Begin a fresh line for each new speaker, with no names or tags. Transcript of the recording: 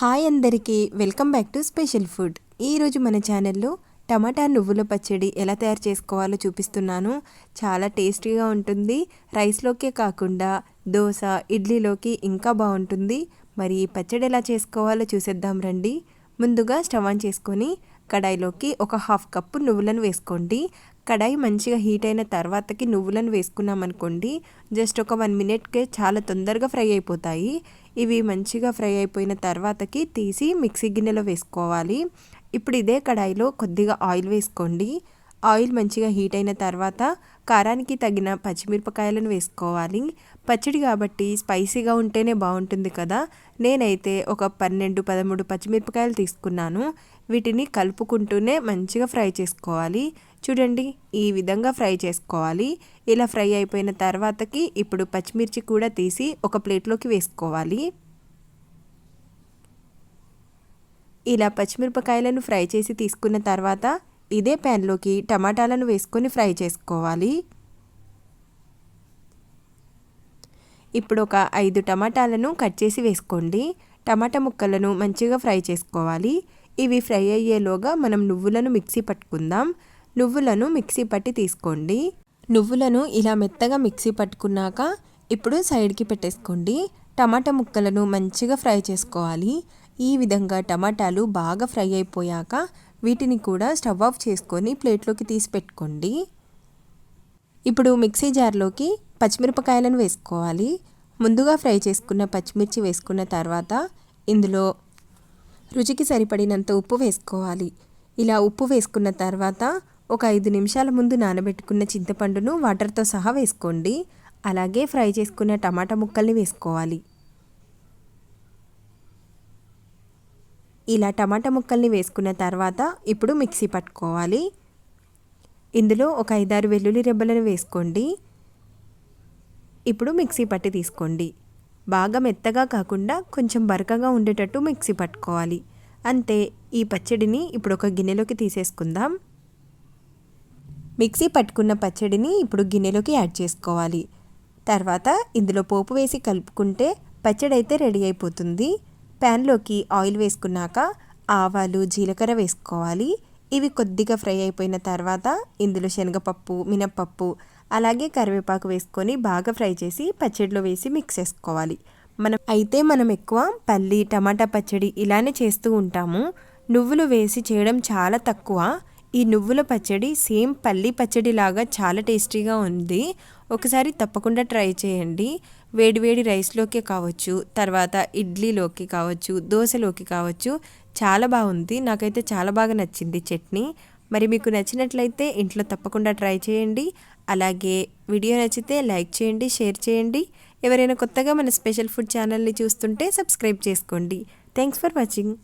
Hi అందరికీ welcome back to special food. ఈరోజు మన ఛానల్లో టమాటా నువ్వుల పచ్చడి ఎలా తయారు చేసుకోవాలో చూపిస్తున్నాను. చాలా టేస్టీగా ఉంటుంది. రైస్లోకే కాకుండా దోశ ఇడ్లీలోకి ఇంకా బాగుంటుంది. మరి ఈ పచ్చడి ఎలా చేసుకోవాలో చూసేద్దాం రండి. ముందుగా స్టవ్ ఆన్ చేసుకొని కడాయిలోకి ఒక హాఫ్ కప్పు నువ్వులను వేసుకోండి. కడాయి మంచిగా హీట్ అయిన తర్వాతకి నువ్వులను వేసుకున్నామనుకోండి జస్ట్ ఒక వన్ మినిట్కే చాలా తొందరగా ఫ్రై అయిపోతాయి. ఇవి మంచిగా ఫ్రై అయిపోయిన తర్వాతకి తీసి మిక్సీ గిన్నెలో వేసుకోవాలి. ఇప్పుడు ఇదే కడాయిలో కొద్దిగా ఆయిల్ వేసుకోండి. ఆయిల్ మంచిగా హీట్ అయిన తర్వాత కారానికి తగిన పచ్చిమిరపకాయలను వేసుకోవాలి. పచ్చడి కాబట్టి స్పైసీగా ఉంటేనే బాగుంటుంది కదా. నేనైతే ఒక పన్నెండు పదమూడు పచ్చిమిరపకాయలు తీసుకున్నాను. వీటిని కలుపుకుంటూనే మంచిగా ఫ్రై చేసుకోవాలి. చూడండి ఈ విధంగా ఫ్రై చేసుకోవాలి. ఇలా ఫ్రై అయిపోయిన తర్వాతకి ఇప్పుడు పచ్చిమిర్చి కూడా తీసి ఒక ప్లేట్లోకి వేసుకోవాలి. ఇలా పచ్చిమిరపకాయలను ఫ్రై చేసి తీసుకున్న తర్వాత ఇదే ప్యాన్లోకి టమాటాలను వేసుకొని ఫ్రై చేసుకోవాలి. ఇప్పుడు ఒక ఐదు టమాటాలను కట్ చేసి వేసుకోండి. టమాటా ముక్కలను మంచిగా ఫ్రై చేసుకోవాలి. ఇవి ఫ్రై అయ్యేలోగా మనం నువ్వులను మిక్సీ పట్టుకుందాం. నువ్వులను మిక్సీ పట్టి తీసుకోండి. నువ్వులను ఇలా మెత్తగా మిక్సీ పట్టుకున్నాక ఇప్పుడు సైడ్కి పెట్టేసుకోండి. టమాటా ముక్కలను మంచిగా ఫ్రై చేసుకోవాలి. ఈ విధంగా టమాటాలు బాగా ఫ్రై అయిపోయాక వీటిని కూడా స్టవ్ ఆఫ్ చేసుకొని ప్లేట్లోకి తీసి పెట్టుకోండి. ఇప్పుడు మిక్సీ జార్లోకి పచ్చిమిరపకాయలను వేసుకోవాలి. ముందుగా ఫ్రై చేసుకున్న పచ్చిమిర్చి వేసుకున్న తర్వాత ఇందులో రుచికి సరిపడినంత ఉప్పు వేసుకోవాలి. ఇలా ఉప్పు వేసుకున్న తర్వాత ఒక ఐదు నిమిషాల ముందు నానబెట్టుకున్న చింతపండును వాటర్తో సహా వేసుకోండి. అలాగే ఫ్రై చేసుకున్న టమాటా ముక్కల్ని వేసుకోవాలి. ఇలా టమాటా ముక్కల్ని వేసుకున్న తర్వాత ఇప్పుడు మిక్సీ పట్టుకోవాలి. ఇందులో ఒక ఐదారు వెల్లుల్లి రెబ్బలను వేసుకోండి. ఇప్పుడు మిక్సీ పట్టి తీసుకోండి. బాగా మెత్తగా కాకుండా కొంచెం బరకగా ఉండేటట్టు మిక్సీ పట్టుకోవాలి. అంతే ఈ పచ్చడిని ఇప్పుడు ఒక గిన్నెలోకి తీసేసుకుందాం. మిక్సీ పట్టుకున్న పచ్చడిని ఇప్పుడు గిన్నెలోకి యాడ్ చేసుకోవాలి. తర్వాత ఇందులో పోపు వేసి కలుపుకుంటే పచ్చడి అయితే రెడీ అయిపోతుంది. ప్యాన్లోకి ఆయిల్ వేసుకున్నాక ఆవాలు జీలకర్ర వేసుకోవాలి. ఇవి కొద్దిగా ఫ్రై అయిపోయిన తర్వాత ఇందులో శనగపప్పు మినప్పప్పు అలాగే కరివేపాకు వేసుకొని బాగా ఫ్రై చేసి పచ్చడిలో వేసి మిక్స్ చేసుకోవాలి. మనం అయితే మనం ఎక్కువ పల్లి టమాటా పచ్చడి ఇలానే చేస్తూ ఉంటాము. నువ్వులు వేసి చేయడం చాలా తక్కువ. ఈ నువ్వుల పచ్చడి సేమ్ పల్లి పచ్చడి లాగా చాలా టేస్టీగా ఉంది. ఒకసారి తప్పకుండా ట్రై చేయండి. వేడివేడి రైస్లోకి కావచ్చు తర్వాత ఇడ్లీలోకి కావచ్చు దోశలోకి కావచ్చు. చాలా బాగుంది. నాకైతే చాలా బాగా నచ్చింది చట్నీ. మరి మీకు నచ్చినట్లయితే ఇంట్లో తప్పకుండా ట్రై చేయండి. అలాగే వీడియో నచ్చితే లైక్ చేయండి షేర్ చేయండి. ఎవరైనా కొత్తగా మన స్పెషల్ ఫుడ్ ఛానల్ని చూస్తుంటే సబ్స్క్రైబ్ చేసుకోండి. Thanks for watching.